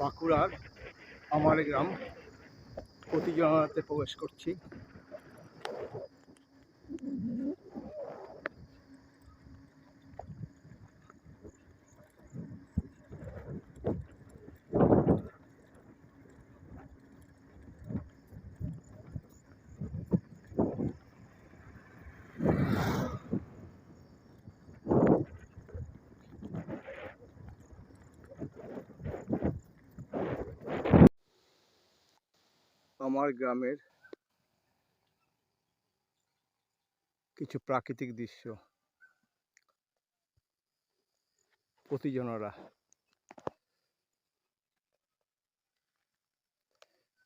বাঁকুড়ার আমার গ্রাম প্রতিজনাতে প্রবেশ করছি। আমার গ্রামের কিছু প্রাকৃতিক দৃশ্য। প্রতিজনরা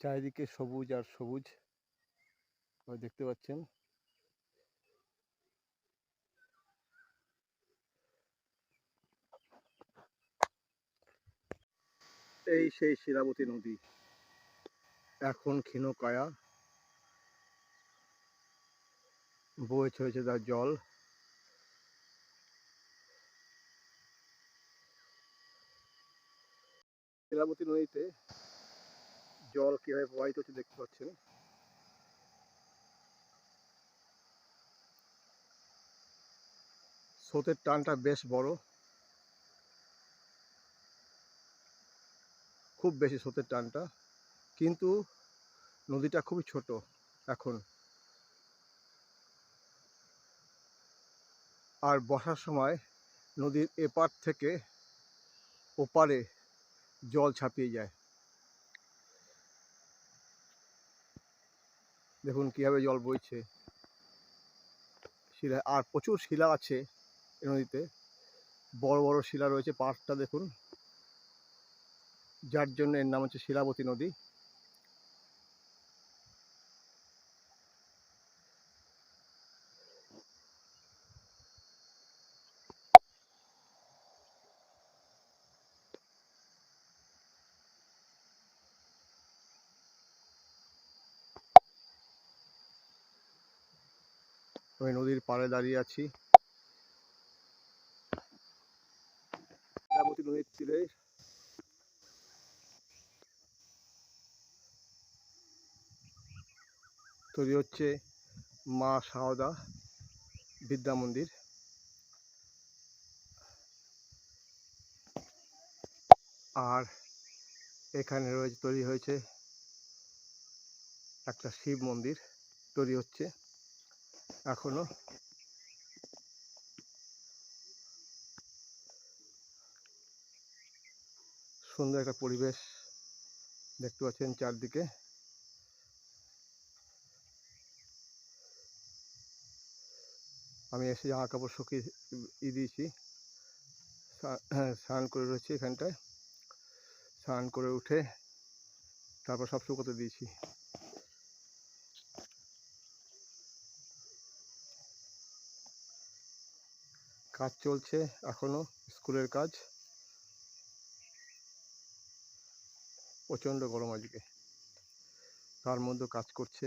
চারিদিকে সবুজ আর সবুজ দেখতে পাচ্ছেন। এই সেই শিলাবতী নদী। এখন ক্ষীণ কায়া বয়ে চলেছে তার জল। শিলাবতী নদীতে জল কীভাবে প্রবাহিত হচ্ছে দেখতে পাচ্ছেন। স্রোতের টানটা বেশ বড়। খুব বেশি স্রোতের টানটা। কিন্তু নদীটা খুবই ছোট এখন। আর বসার সময় নদীর এপার থেকে ওপারে জল ছাপিয়ে যায়। দেখুন কীভাবে জল বইছে। শিলা, আর প্রচুর শিলা আছে এই নদীতে। বড় বড় শিলা রয়েছে পাড়টা দেখুন। যার জন্য এর নাম হচ্ছে শিলাবতী নদী। আমি নদীর পাড়ে দাঁড়িয়ে আছি। নদীর তীরে তৈরি হচ্ছে মা সারদা বিদ্যা মন্দির। আর এখানে রয়েছে তৈরি হয়েছে একটা শিব মন্দির তৈরি হচ্ছে। এখনও। সুন্দর একটা পরিবেশ দেখতে পাচ্ছেন চারদিকে। আমি এসে জামা কাপড় শুকিয়ে ই দিয়েছি। হ্যাঁ, স্নান করে রয়েছি এখানটায়। স্নান করে উঠে তারপর সব শুকোতে দিয়েছি। কাজ চলছে এখনও স্কুলের কাজ। প্রচণ্ড গরম আজকে। তার মধ্যে কাজ করছে।